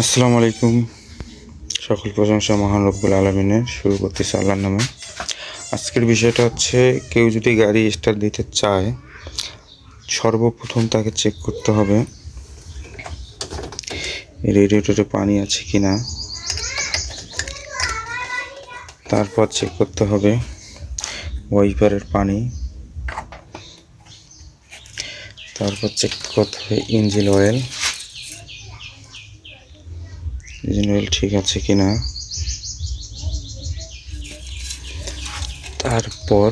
আসসালামু আলাইকুম। সকল প্রশংসা মহান রব্বুল আলমিনের, শুরু করতেছি আল্লাহর নামে। আজকের বিষয়টা হচ্ছে, কেউ যদি গাড়ি স্টার্ট দিতে চায়, সর্বপ্রথম তাকে চেক করতে হবে রেডিয়েটরে পানি আছে কি না তারপর চেক করতে হবে ওয়াইপারের পানি। তারপর চেক করতে হবে ইঞ্জিন অয়েল ইঞ্জিন অয়েল ঠিক আছে কি না তারপর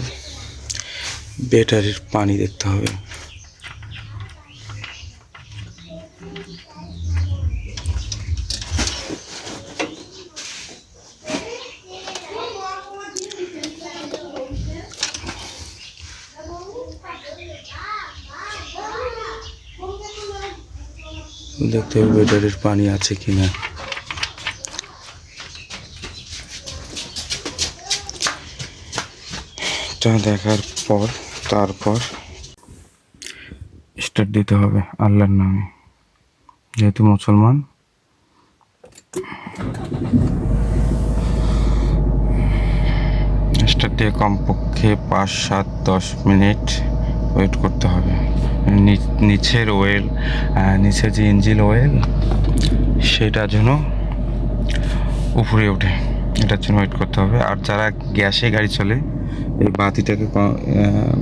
ব্যাটারির পানি দেখতে হবে। দেখতে হবে ব্যাটারির পানি আছে কি না এটা দেখার পর, তারপর স্টার্ট দিতে হবে আল্লাহর নামে। যেহেতু মুসলমান স্টার্ট দিয়ে কমপক্ষে পাঁচ, সাত, দশ মিনিট ওয়েট করতে হবে। নিচের ওয়েল নিচে যে ইঞ্জিন ওয়েল সেটা যেন উপরে ওঠে। এটার জন্য ওয়েট করতে হবে। আর যারা গ্যাসে গাড়ি চলে, এই বাতিটাকে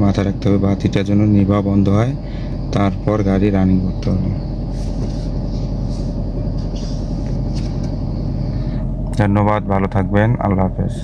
মাথা রাখতে হবে। বাতিটা যেন নিভা বন্ধ হয়। তারপর গাড়ি রানিং করতে হবে। ধন্যবাদ, ভালো থাকবেন। আল্লাহ হাফেজ।